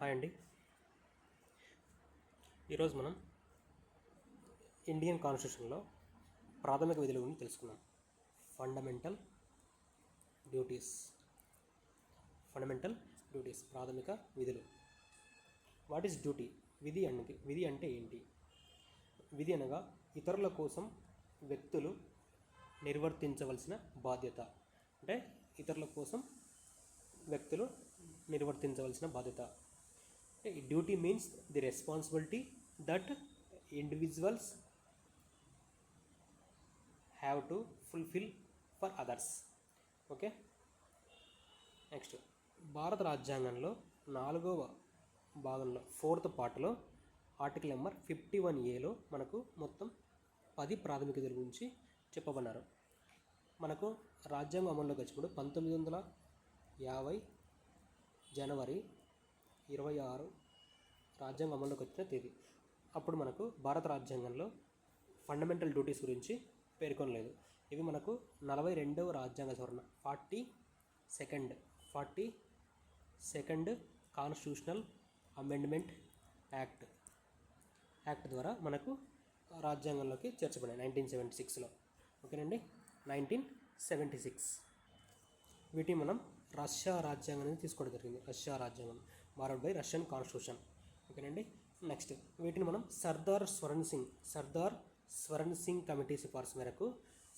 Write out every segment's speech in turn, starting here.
Hi అండి. ఈరోజు మనం ఇండియన్ కాన్స్టిట్యూషన్లో ప్రాథమిక విధుల గురించి తెలుసుకున్నాం ఫండమెంటల్ డ్యూటీస్ ఫండమెంటల్ డ్యూటీస్ ప్రాథమిక విధులు. వాట్ ఈస్ డ్యూటీ విధి అంటే విధి అంటే ఏంటి? విధి అనగా ఇతరుల కోసం వ్యక్తులు నిర్వర్తించవలసిన బాధ్యత. అంటే ఇతరుల కోసం వ్యక్తులు నిర్వర్తించవలసిన బాధ్యత. Duty means the responsibility that individuals have to fulfil for others. Okay? Next. భారత రాజ్యాంగంలో నాలుగవ భాగంలో ఫోర్త్ పార్ట్లో ఆర్టికల్ నెంబర్ ఫిఫ్టీ వన్ ఏలో మనకు మొత్తం పది ప్రాథమికతల గురించి చెప్పబన్నారు మనకు రాజ్యాంగం అమల్లోకి వచ్చినప్పుడు పంతొమ్మిది వందల యాభై జనవరి ఇరవై ఆరు రాజ్యాంగం అమల్లోకి వచ్చిన తేదీ. అప్పుడు మనకు భారత రాజ్యాంగంలో ఫండమెంటల్ డ్యూటీస్ గురించి పేర్కొనలేదు. ఇవి మనకు నలభై రెండవ రాజ్యాంగ సవరణ forty second forty second constitutional amendment act act ద్వారా మనకు రాజ్యాంగంలోకి చేర్చబడినాయి నైన్టీన్ సెవెంటీ సిక్స్లో ఓకేనండి? నైన్టీన్ సెవెంటీ సిక్స్ వీటిని మనం రష్యా రాజ్యాంగం అనేది తీసుకోవడం జరిగింది. రష్యా రాజ్యాంగం. Borrowed by Russian constitution. ఓకేనండి? నెక్స్ట్ వీటిని మనం సర్దార్ స్వరణ్ సింగ్ సర్దార్ స్వరణ్ సింగ్ కమిటీ సిఫార్సు మేరకు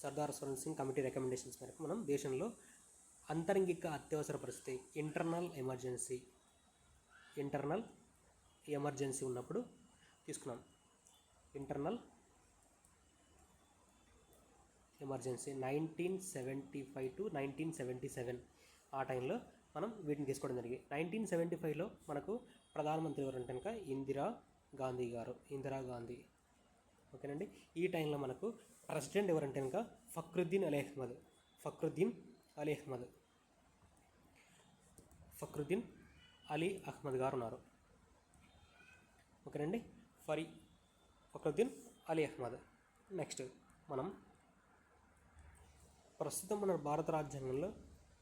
సర్దార్ స్వరణ్ సింగ్ కమిటీ రికమెండేషన్స్ మేరకు మనం దేశంలో అంతరంగిక అత్యవసర పరిస్థితి ఇంటర్నల్ ఎమర్జెన్సీ ఇంటర్నల్ ఎమర్జెన్సీ ఉన్నప్పుడు తీసుకున్నాం. Internal emergency nineteen seventy five to nineteen seventy seven ఆ టైంలో మనం వీటిని తీసుకోవడం జరిగింది. నైన్టీన్ సెవెంటీ ఫైవ్లో మనకు ప్రధానమంత్రి ఎవరంటే కనుక ఇందిరా గాంధీ గారు. ఇందిరా గాంధీ. ఓకేనండి? ఈ టైంలో మనకు ప్రెసిడెంట్ ఎవరంటే కనుక ఫక్రుద్దీన్ అలీ అహ్మద్. ఫక్రుద్దీన్ అలీ అహ్మద్. ఫక్రుద్దీన్ అలీ అహ్మద్ గారు ఉన్నారు. ఓకేనండి? ఫరీ ఫక్రుద్దీన్ అలీ అహ్మద్. నెక్స్ట్ మనం ప్రస్తుతం మన భారత రాజ్యాంగంలో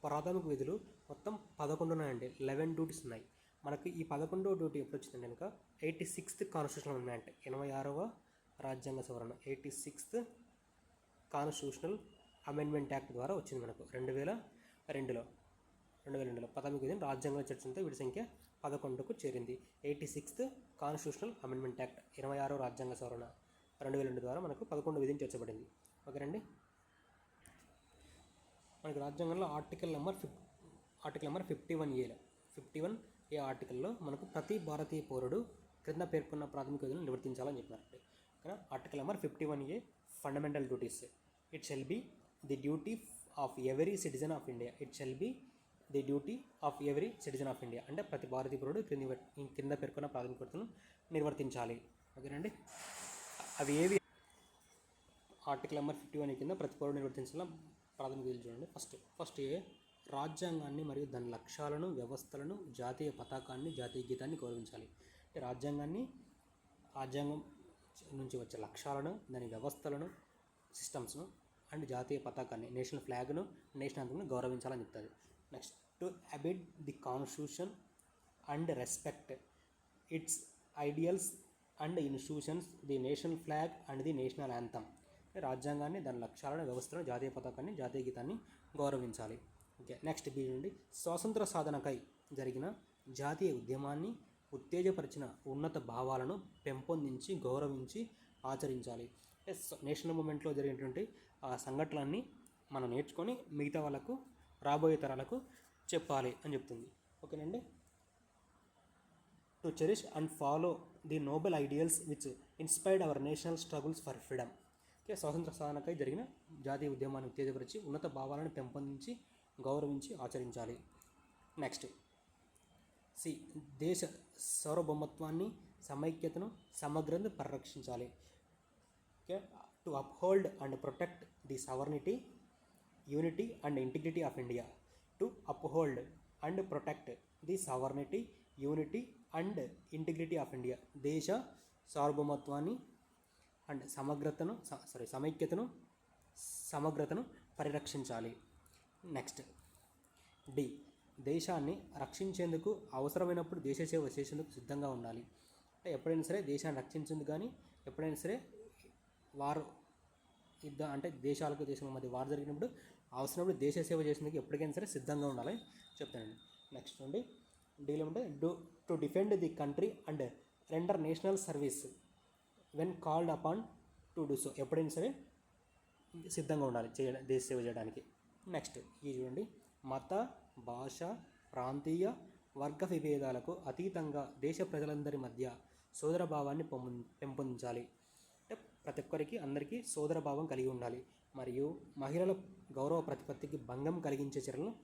ప్రాథమిక విధులు మొత్తం పదకొండు ఉన్నాయండి. లెవెన్ డ్యూటీస్ ఉన్నాయి. మనకి ఈ పదకొండవ డ్యూటీ ఎప్పుడు వచ్చిందంటే కనుక ఎయిటీ సిక్స్త్ కాన్స్టిట్యూషన్ అమెండ్మెంట్ ఎనభై ఆరవ రాజ్యాంగ సవరణ. Eighty sixth constitutional amendment act ద్వారా వచ్చింది మనకు. రెండు వేల రెండులో. రెండు వేల రెండులో ప్రాథమిక రాజ్యాంగ చర్చంతో వీటి సంఖ్య పదకొండుకు చేరింది. Eighty sixth constitutional amendment act ఇరవై ఆరో రాజ్యాంగ సవరణ. రెండు వేల రెండు ద్వారా మనకు పదకొండు విధిని చేర్చబడింది. ఓకేనండి మనకి రాజ్యాంగంలో ఆర్టికల్ నెంబర్ ఫిఫ్ ఆర్టికల్ నెంబర్ ఫిఫ్టీ వన్ ఏలో. ఫిఫ్టీ వన్ ఏ ఆర్టికల్లో మనకు ప్రతి భారతీయ పౌరుడు క్రింద పేర్కొన్న ప్రాథమిక విధులను నివర్తించాలని చెప్పినారండి. ఓకేనా? Article number fifty one A fundamental duties it shall be the duty of every citizen of India it shall be the duty of every citizen of India అంటే ప్రతి భారతీయ పౌరుడు క్రింద కింద పేర్కొన్న ప్రాథమిక విధులను నిర్వర్తించాలి. ఓకేనండి? అవి ఏవి? ఆర్టికల్ నెంబర్ ఫిఫ్టీ వన్ కింద ప్రతి పౌరుడు నిర్వర్తించాల ప్రాథమిక విధులు చూడండి. ఫస్ట్ ఫస్ట్ ఏ రాజ్యాంగాన్ని మరియు దాని లక్ష్యాలను వ్యవస్థలను జాతీయ పతాకాన్ని జాతీయ గీతాన్ని గౌరవించాలి. అంటే రాజ్యాంగాన్ని రాజ్యాంగం నుంచి వచ్చే లక్ష్యాలను దాని వ్యవస్థలను సిస్టమ్స్ను అండ్ జాతీయ పతాకాన్ని నేషనల్ ఫ్లాగ్ను నేషనల్ అంతను గౌరవించాలని చెప్తుంది next to abide the constitution and respect its ideals and institutions the national flag and the national anthem రాజ్యాంగాన్ని దాని లక్ష్యాలను వ్యవస్థను జాతీయ పతాకాన్ని జాతీయ గీతాన్ని గౌరవించాలి. ఓకే నెక్స్ట్ బి నుండి. స్వాతంత్ర సాధనకై జరిగిన జాతీయ ఉద్యమాన్ని ఉత్తేజపరిచిన ఉన్నత భావాలను పెంపొందించి గౌరవించి ఆచరించాలి. నేషనల్ మూమెంట్లో జరిగినటువంటి ఆ సంఘటనలన్నీ మనం నేర్చుకొని మిగతా వాళ్ళకు రాబోయే తరాలకు చెప్పాలి అని చెప్తుంది. ఓకేనండి? To cherish and follow the noble ideals which inspired our national struggles for freedom okay స్వాతంత్ర సాధనకై జరిగిన జాతీయ ఉద్యమాన్ని ఉత్తేజపరిచి ఉన్నత భావాలను పెంపొందించి గౌరవించి ఆచరించాలి. నెక్స్ట్. సి. దేశ సార్వభౌమత్వాన్ని సమైక్యతను సమగ్రతను పరిరక్షించాలి. Okay. To uphold and protect the sovereignty unity and integrity of India. To uphold and protect the sovereignty unity and integrity of India. దేశ సార్వభౌమత్వాన్ని అండ్ సమగ్రతను సారీ సమైక్యతను సమగ్రతను పరిరక్షించాలి. నెక్స్ట్. డి. దేశాన్ని రక్షించేందుకు అవసరమైనప్పుడు దేశ సేవ చేసేందుకు సిద్ధంగా ఉండాలి. అంటే ఎప్పుడైనా సరే దేశాన్ని రక్షించేందుకు కానీ ఎప్పుడైనా సరే వారు యుద్ధ అంటే దేశాలకు దేశం మధ్య వారు జరిగినప్పుడు అవసరమైనప్పుడు దేశ సేవ చేసేందుకు ఎప్పటికైనా సరే సిద్ధంగా ఉండాలని చెప్తానండి. నెక్స్ట్ అండి. డీలో ఉంటే do to defend the country and render national service when called upon to do so ఎప్పుడైనా సరే సిద్ధంగా ఉండాలి చేయడం దేశ సేవ చేయడానికి. నెక్స్ట్ ఇది చూడండి. మత భాష ప్రాంతీయ వర్గ విభేదాలకు అతీతంగా దేశ ప్రజలందరి మధ్య సోదరభావాన్ని పెంపొందించాలి. అంటే ప్రతి ఒక్కరికి అందరికీ సోదరభావం కలిగి ఉండాలి. మరియు మహిళల గౌరవ ప్రతిపత్తికి భంగం కలిగించే చర్యలను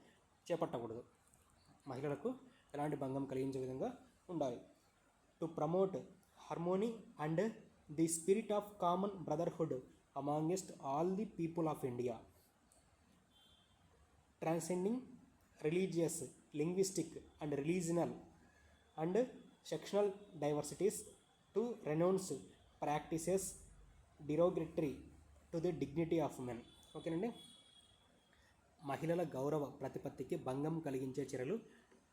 చేపట్టకూడదు. మహిళలకు ఎలాంటి భంగం కలిగించే విధంగా ఉండాలి. To promote harmony and the spirit of common brotherhood amongst all the people of India. Transcending religious linguistic and regional and sectional diversities to renounce practices derogatory to the dignity of men ఓకేనండి? మహిళల గౌరవ ప్రతిపత్తికి భంగం కలిగించే చర్యలు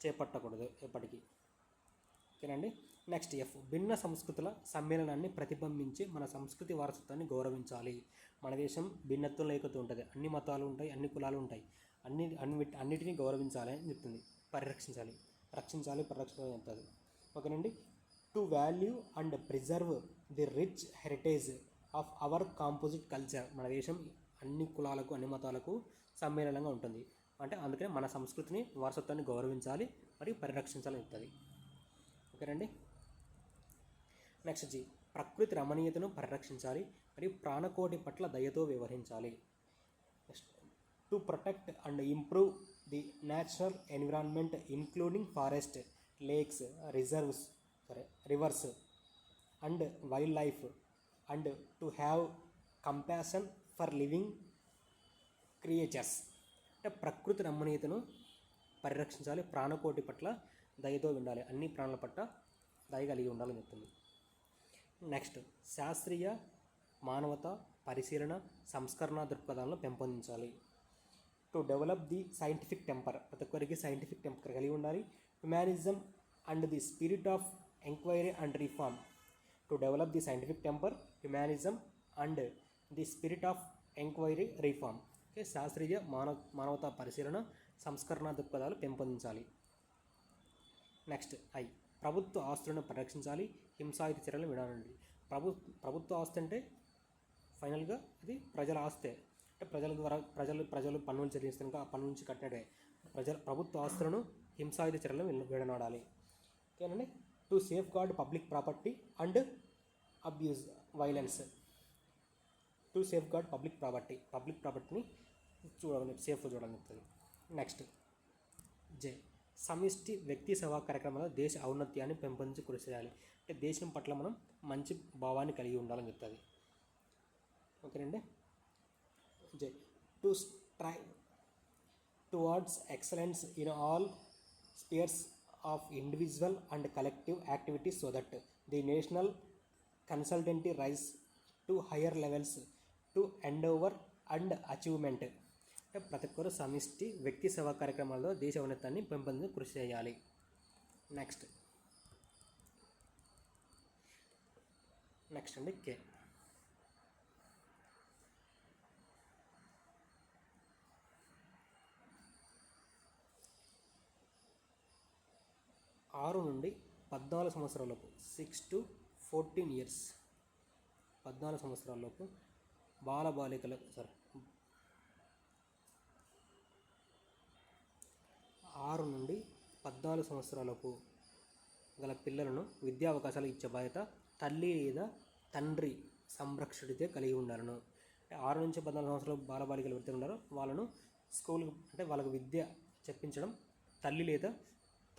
చేపట్టకూడదు ఎప్పటికీ. ఓకేనండి? Next F భిన్న సంస్కృతుల సమ్మేళనాన్ని ప్రతిబింబించి మన సంస్కృతి వారసత్వాన్ని గౌరవించాలి. మన దేశం భిన్నత్వంలో ఏకత ఉంటుంది. అన్ని మతాలు ఉంటాయి అన్ని కులాలు ఉంటాయి. అన్ని అన్ని అన్నిటినీ గౌరవించాలి అని చెప్తుంది. పరిరక్షించాలి. రక్షించాలి పరిరక్షించాలి చెప్తుంది ఓకేనండి to value and preserve the rich heritage of our composite culture. మన దేశం అన్ని కులాలకు అన్ని మతాలకు సమ్మేళనంగా ఉంటుంది. అంటే అందుకనే మన సంస్కృతిని వారసత్వాన్ని గౌరవించాలి మరియు పరిరక్షించాలని చెప్తుంది ఓకేనండి నెక్స్ట్ జీ. ప్రకృతి రమణీయతను పరిరక్షించాలి మరియు ప్రాణకోటి పట్ల దయతో వ్యవహరించాలి. To protect and improve the natural environment including forest lakes reserves సరే rivers and wildlife and to have compassion for living creatures అంటే ప్రకృతి రమణీయతను పరిరక్షించాలి. ప్రాణకోటి పట్ల దయతో ఉండాలి. అన్ని ప్రాణుల పట్ల దయ కలిగి ఉండాలని చెప్తుంది. నెక్స్ట్ శాస్త్రీయ మానవత పరిశీలన సంస్కరణ దృక్పథాలను పెంపొందించాలి. To develop the scientific temper ప్రతి ఒక్కరికి సైంటిఫిక్ టెంపర్ కలిగి ఉండాలి. Humanism and the spirit of enquiry and reform to develop the scientific temper humanism and the spirit of enquiry reform okay శాస్త్రీయ మానవ మానవతా పరిశీలన సంస్కరణ దృక్పథాలు పెంపొందించాలి. నెక్స్ట్ ఐ ప్రభుత్వ ఆస్తులను పరిరక్షించాలి. హింసాయుత చర్యలు విడాలండి. ప్రభు ప్రభుత్వ ఆస్తి అంటే ఫైనల్గా ఇది ప్రజల ఆస్తే. అంటే ప్రజల ద్వారా ప్రజలు ప్రజలు పన్నులు చెల్లిస్తున్నారు ఆ పన్ను నుంచి కట్టినట్టే ప్రజల ప్రభుత్వ ఆస్తులను హింసాయుధ చర్యలను విడ- విడనాడాలి. ఓకేనండి? To safeguard public property and abjure violence. To safeguard public property. Public ప్రాపర్టీని చూడాలని సేఫ్ చూడాలని చెప్తుంది నెక్స్ట్. జే. సమిష్టి వ్యక్తి సేవా కార్యక్రమాల్లో దేశ ఔన్నత్యాన్ని పెంపొందించి కృషి చేయాలి. అంటే దేశం పట్ల మనం మంచి భావాన్ని కలిగి ఉండాలని చెప్తుంది. ఓకేనండి? J to strive towards excellence in all spheres of individual and collective activities so that the national constantly rise to higher levels to endeavour and achievement అంటే ప్రతి ఒక్కరు సమిష్టి వ్యక్తి సేవా కార్యక్రమాల్లో దేశ ఉన్నతాన్ని పెంపొందించి కృషి చేయాలి. నెక్స్ట్ నెక్స్ట్ అండి కే ఆరు నుండి పద్నాలుగు సంవత్సరాలలోపు సిక్స్ టు ఫోర్టీన్ ఇయర్స్ పద్నాలుగు సంవత్సరాలలోపు బాలబాలికలకు సారీ ఆరు నుండి పద్నాలుగు సంవత్సరాలకు గల పిల్లలను విద్యా అవకాశాలు ఇచ్చే బాధ్యత తల్లి లేదా తండ్రి సంరక్షకుడితే కలిగి ఉండాలను. ఆరు నుంచి పద్నాలుగు సంవత్సరాలు బాలబాలికలు ఎవరైతే ఉన్నారో వాళ్ళను స్కూల్ అంటే వాళ్ళకు విద్య చెప్పించడం తల్లి లేదా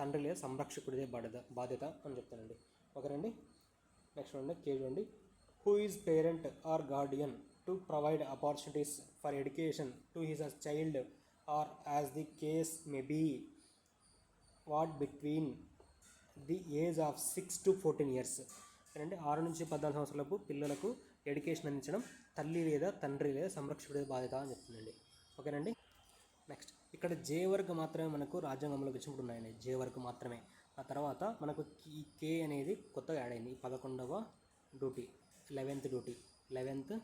తండ్రి లేదా సంరక్షకుడిదే బాధ్యత బాధ్యత అని చెప్తానండి ఓకేనండి? నెక్స్ట్ అండి కే చూడండి. Who is parent or guardian to provide opportunities for education to his uh child or as the case may be ward between the age of six to fourteen years అంటే ఆరు నుంచి పద్నాలుగు సంవత్సరాలకు పిల్లలకు education అందించడం తల్లి లేదా తండ్రి లేదా సంరక్షకుడి బాధ్యత అని చెప్తుందండి. ఓకేనండి? నెక్స్ట్ ఇక్కడ జే వరకు మాత్రమే మనకు రాజ్యాంగంలోకి వచ్చినప్పుడు ఉన్నాయండి. జే వరకు మాత్రమే. ఆ తర్వాత మనకు ఈ కే అనేది కొత్తగా యాడ్ అయింది. ఈ పదకొండవ duty eleventh duty. Eleventh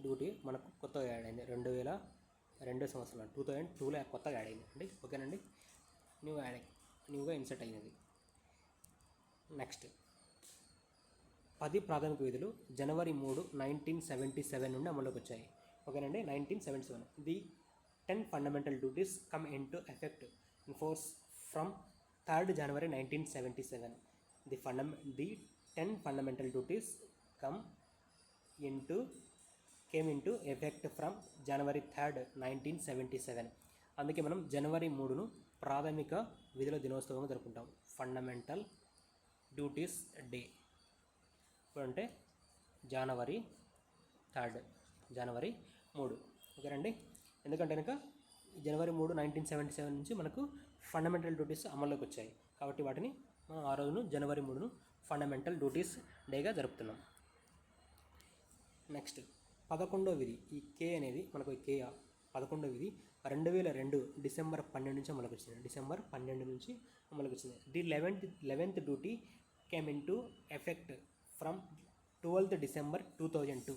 duty మనకు కొత్తగా యాడ్ అయింది. రెండు వేల రెండో సంవత్సరంలో. టూ థౌజండ్ టూలో కొత్తగా యాడ్ అయింది. అండి ఓకేనండి? న్యూ యాడ్ న్యూగా ఇన్సర్ట్ అయినది. నెక్స్ట్ పది ప్రాథమిక విధులు జనవరి మూడు నైన్టీన్ సెవెంటీ సెవెన్ నుండి అమలులోకి వచ్చాయి. ఓకేనండి? Nineteen seventy seven the ten fundamental duties come in to effect in force from third January nineteen seventy seven the fundamental the ten fundamental duties come into came into effect from January third nineteen seventy seven అందుకే మనం జనవరి మూడును ప్రాథమిక విధుల దినోత్సవంగా జరుపుకుంటాం. Fundamental duties day ఇప్పుడు అంటే జనవరి third జనవరి మూడు ఓకేనండి ఎందుకంటే కనుక జనవరి మూడు నైన్టీన్ సెవెంటీ సెవెన్ నుంచి మనకు ఫండమెంటల్ డ్యూటీస్ అమల్లోకి వచ్చాయి. కాబట్టి వాటిని మనం ఆ రోజును జనవరి మూడును ఫండమెంటల్ డ్యూటీస్ డేగా జరుపుతున్నాం. నెక్స్ట్ పదకొండో విధి. ఈ కే అనేది మనకు కే పదకొండో విధి రెండు వేల రెండు డిసెంబర్ పన్నెండు నుంచి అమలుకి వచ్చింది. డిసెంబర్ పన్నెండు నుంచి అమలుకి వచ్చింది. The eleventh eleventh duty came in to effect from twelfth December two thousand two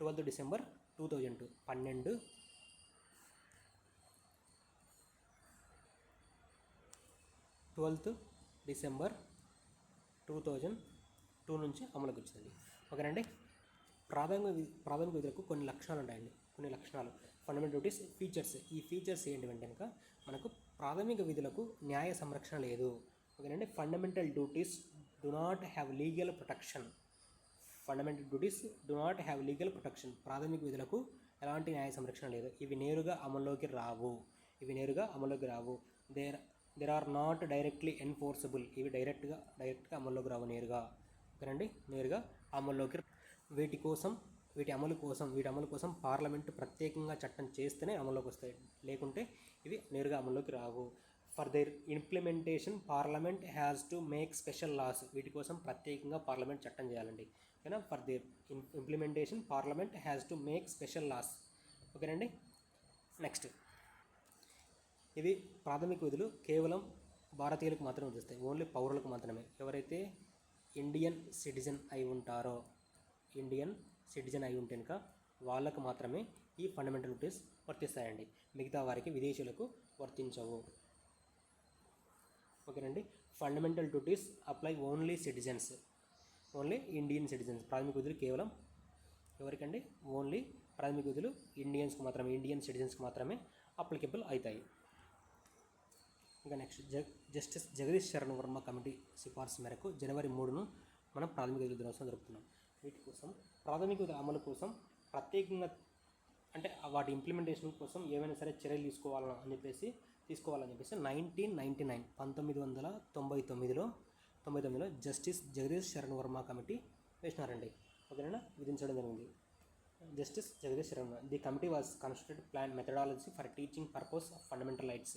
twelfth December two thousand two పన్నెండు twelfth December two thousand two నుంచి అమలుకి వచ్చింది ఓకేనండి ప్రాథమిక ప్రాథమిక విధులకు కొన్ని లక్షణాలు ఉంటాయండి. కొన్ని లక్షణాలు. ఫండమెంటల్ డ్యూటీస్ ఫీచర్స్ ఈ ఫీచర్స్ ఏంటంటే కనుక మనకు ప్రాథమిక విధులకు న్యాయ సంరక్షణ లేదు. ఓకేనండి fundamental duties do not have legal protection fundamental duties do not have legal protection ప్రాథమిక విధులకు ఎలాంటి న్యాయ సంరక్షణ లేదు. ఇవి నేరుగా అమల్లోకి రావు. ఇవి నేరుగా అమల్లోకి రావు. There there are not directly enforceable ఇవి డైరెక్ట్గా డైరెక్ట్గా అమల్లోకి రావు నేరుగా. ఓకేనండి? నేరుగా అమల్లోకి రా- వీటి కోసం వీటి అమలు కోసం వీటి అమలు కోసం పార్లమెంటు ప్రత్యేకంగా చట్టం చేస్తేనే అమల్లోకి వస్తాయి. లేకుంటే ఇవి నేరుగా అమల్లోకి రావు. For their implementation parliament has to make special laws వీటి కోసం ప్రత్యేకంగా పార్లమెంట్ చట్టం చేయాలండి. ఓకేనా? For their implementation parliament has to make special laws ఓకేనండి? నెక్స్ట్ ఇవి ప్రాథమిక విధులు కేవలం భారతీయులకు మాత్రమే వర్తిస్తాయి. ఓన్లీ పౌరులకు మాత్రమే. ఎవరైతే ఇండియన్ సిటిజన్ అయి ఉంటారో ఇండియన్ సిటిజన్ అయి ఉంటే కనుక వాళ్ళకు మాత్రమే ఈ ఫండమెంటల్ డ్యూటీస్ వర్తిస్తాయండి. మిగతా వారికి విదేశీయులకు వర్తించవు. ఓకేనండి? Fundamental duties apply only citizens only Indian citizens ప్రాథమిక విధులు కేవలం ఎవరికండి? ఓన్లీ ప్రాథమిక విధులు ఇండియన్స్కి మాత్రమే ఇండియన్ సిటిజన్స్కి మాత్రమే అప్లికబుల్ అవుతాయి. ఇంకా నెక్స్ట్ జ జస్టిస్ జగదీష్ శరణ్ వర్మ కమిటీ సిఫార్సు మేరకు జనవరి మూడును మనం ప్రాథమిక దినోత్సవం జరుపుతున్నాం. వీటి కోసం ప్రాథమిక అమలు కోసం ప్రత్యేకంగా అంటే వాటి ఇంప్లిమెంటేషన్ కోసం ఏమైనా సరే చర్యలు తీసుకోవాలని అని చెప్పేసి తీసుకోవాలని చెప్పేసి నైన్టీన్ నైంటీ నైన్ పంతొమ్మిది వందల తొంభై తొమ్మిదిలో తొంభై తొమ్మిదిలో జస్టిస్ జగదీష్ శరణ్ వర్మ కమిటీ వేసినారండి. ఓకేనా? విధించడం జరిగింది. Justice Jagdish Sharan the committee was constructed plan methodology for teaching purpose of fundamental rights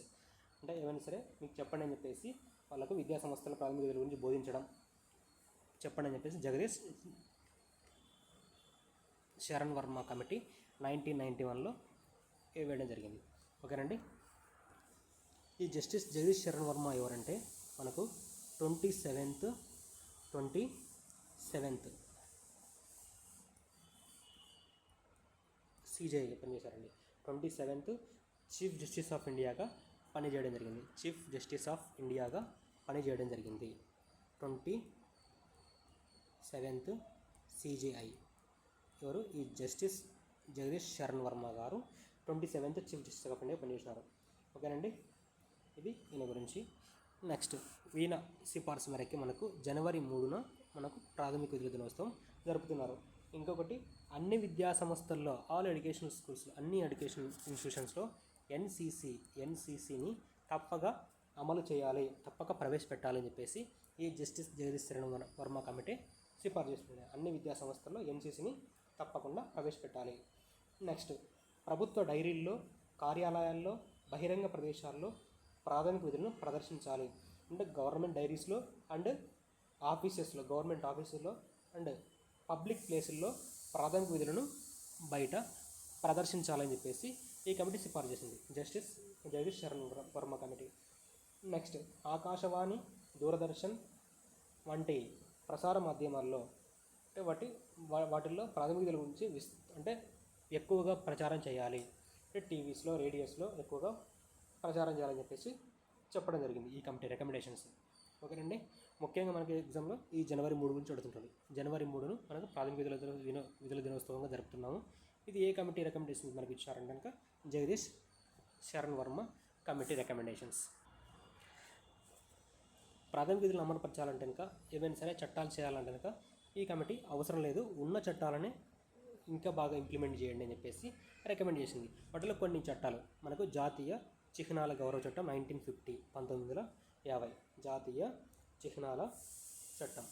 అంటే ఏమైనా సరే మీకు చెప్పండి అని చెప్పేసి వాళ్ళకు విద్యా సంస్థల ప్రాథమిక విధుల గురించి బోధించడం. చెప్పండి అని చెప్పేసి Jagdish Sharan Verma committee nineteen ninety వన్లో వేయడం జరిగింది. ఓకేనండి ఈ జస్టిస్ జగదీష్ శరణ్ వర్మ ఎవరంటే మనకు ట్వంటీ సెవెంత్ ట్వంటీ సెవెంత్ సీజేగా పనిచేశారండి twenty seventh chief justice of ఇండియాగా పనిచేయడం జరిగింది. చీఫ్ జస్టిస్ ఆఫ్ ఇండియాగా పనిచేయడం జరిగింది. Twenty seventh CJI. ఎవరు? ఈ జస్టిస్ జగదీష్ శరణ్ వర్మ గారు twenty seventh chief justice of India పనిచేసినారు ఓకేనండి? ఇది ఈయన గురించి. నెక్స్ట్ ఈయన సిఫార్సు మేరకి మనకు జనవరి మూడున మనకు ప్రాథమిక విధుల దినోత్సవం జరుపుతున్నారు. ఇంకొకటి అన్ని విద్యా సంస్థల్లో ఆల్ ఎడ్యుకేషనల్ స్కూల్స్ అన్ని ఎడ్యుకేషన్ ఇన్స్టిట్యూషన్స్లో ఎన్సిసి ఎన్సిసిని తప్పగా అమలు చేయాలి తప్పక ప్రవేశపెట్టాలని చెప్పేసి ఈ జస్టిస్ జగదీష్ శరణ్ వర్మ కమిటీ సిఫార్సు చేస్తుంది. అన్ని విద్యా సంస్థల్లో ఎన్సిసిని తప్పకుండా ప్రవేశపెట్టాలి. నెక్స్ట్ ప్రభుత్వ డైరీల్లో కార్యాలయాల్లో బహిరంగ ప్రదేశాల్లో ప్రాథమిక విధులను ప్రదర్శించాలి. అంటే గవర్నమెంట్ డైరీస్లో అండ్ ఆఫీసెస్లో గవర్నమెంట్ ఆఫీసుల్లో అండ్ పబ్లిక్ ప్లేసుల్లో ప్రాథమిక విధులను బయట ప్రదర్శించాలని చెప్పేసి ఈ కమిటీ సిఫార్సు చేసింది. Justice Jagdish Sharan Verma committee. Next Akashvani Doordarshan వంటి ప్రసార మాధ్యమాల్లో అంటే వాటి వా- వాటిల్లో ప్రాథమికతల గురించి విస్ అంటే ఎక్కువగా ప్రచారం చేయాలి. అంటే టీవీస్లో రేడియోస్లో ఎక్కువగా ప్రచారం చేయాలని చెప్పేసి చెప్పడం జరిగింది ఈ కమిటీ రికమెండేషన్స్. ఓకేనండి? ముఖ్యంగా మనకి ఎగ్జామ్లో ఈ జనవరి మూడు గురించి అడుగుతుంటుంది. జనవరి మూడును మనకు ప్రాథమిక విధుల దినో- విధుల దినోత్సవంగా జరుపుతున్నాము. ఇది ఏ కమిటీ రికమెండేషన్ మనకి ఇచ్చారంటే కనుక జగదీష్ శరణ్ వర్మ కమిటీ రికమెండేషన్స్. ప్రాథమిక విధులు అమలుపరచాలంటే కనుక ఏమైనా సరే చట్టాలు చేయాలంటే కనుక ఈ కమిటీ అవసరం లేదు. ఉన్న చట్టాలనే ఇంకా బాగా ఇంప్లిమెంట్ చేయండి అని చెప్పేసి రికమెండ్ చేసింది. వాటిలో కొన్ని చట్టాలు. మనకు జాతీయ చిహ్నాల గౌరవ చట్టం నైన్టీన్ ఫిఫ్టీ పంతొమ్మిది వందల యాభై. జాతీయ చిహ్నాల చట్టం.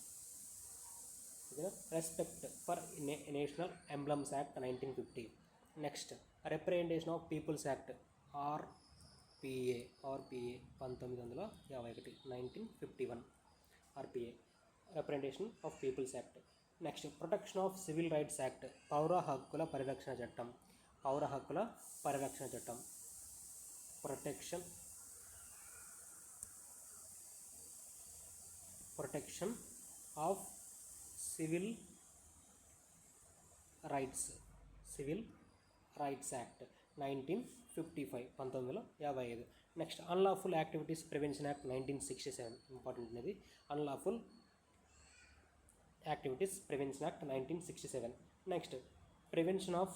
Respect for national emblems act nineteen fifty next representation of people's act RPA RPA పంతొమ్మిది వందల యాభై ఒకటి nineteen fifty one RPA representation of people's act next protection of civil rights act పౌర హక్కుల పరిరక్షణ చట్టం పౌర హక్కుల పరిరక్షణ చట్టం protection protection of civil rights civil rights act nineteen fifty five పంతొమ్మిది వందల యాభై ఐదు. Next unlawful activities prevention act nineteen sixty seven important అనేది unlawful activities prevention act nineteen sixty seven next prevention of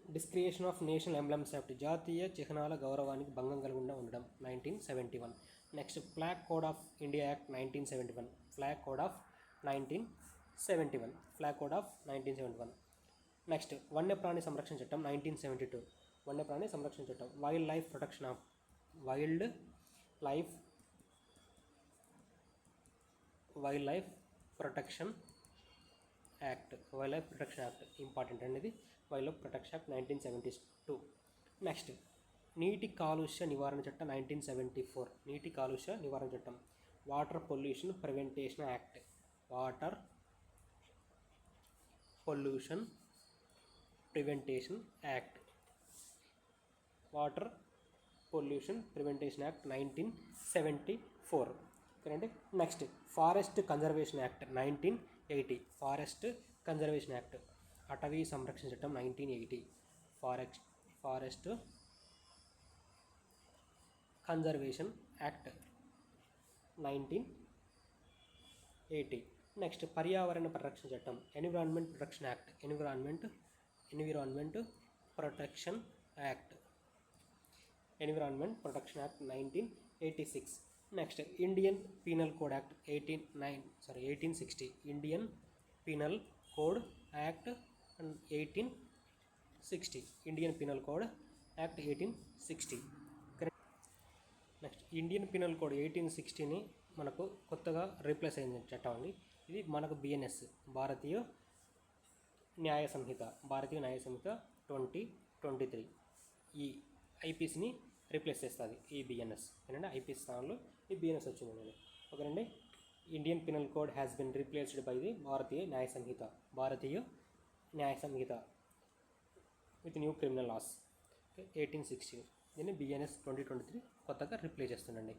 desecration of national emblems act జాతీయ చిహ్నాల గౌరవానికి భంగం కలగకుండా ఉండడం nineteen seventy one next flag code of India act nineteen seventy one flag code of nineteen seventy one flag code of nineteen seventy one next వన్యప్రాణి సంరక్షణ చట్టం nineteen seventy two వన్యప్రాణి సంరక్షణ చట్టం wildlife protection of wildlife wildlife protection act wildlife protection act important అనేది wildlife protection act nineteen seventy two next నీటి కాలుష్య నివారణ చట్టం నైన్టీన్ సెవెంటీ ఫోర్ నీటి కాలుష్య నివారణ చట్టం water pollution prevention act water pollution prevention act. Water pollution prevention act nineteen seventy four. ఓకేనండి next forest conservation act nineteen eighty. Forest conservation act అటవీ సంరక్షణ చట్టం nineteen eighty. Forest forest conservation act nineteen eighty. Next పర్యావరణ పరిరక్షణ చట్టం environment protection act environment environment protection act. Environment protection act nineteen eighty six. Next Indian penal code act eighteen nine sorry eighteen sixty. Indian penal code act eighteen sixty. Indian penal code act eighteen sixty. Next Indian penal code eighteen సిక్స్టీని మనకు కొత్తగా replace అయింది చట్టం అండి. ఇది మనకు BNS భారతీయ న్యాయ సంహిత భారతీయ న్యాయ సంహిత twenty twenty three. ఈ ఐపీసీని replace చేస్తుంది ఈ బిఎన్ఎస్. ఏంటంటే ఐపీసీ స్థానంలో ఈ బిఎన్ఎస్ వచ్చిందండి ఓకేనండి? Indian penal code has been replaced by the Bharatiya Nyaya Sanhita. Bharatiya Nyaya Sanhita with new criminal laws eighteen sixty దీన్ని బిఎన్ఎస్ ట్వంటీ ట్వంటీ త్రీ కొత్తగా రిప్లేస్ చేస్తుండండి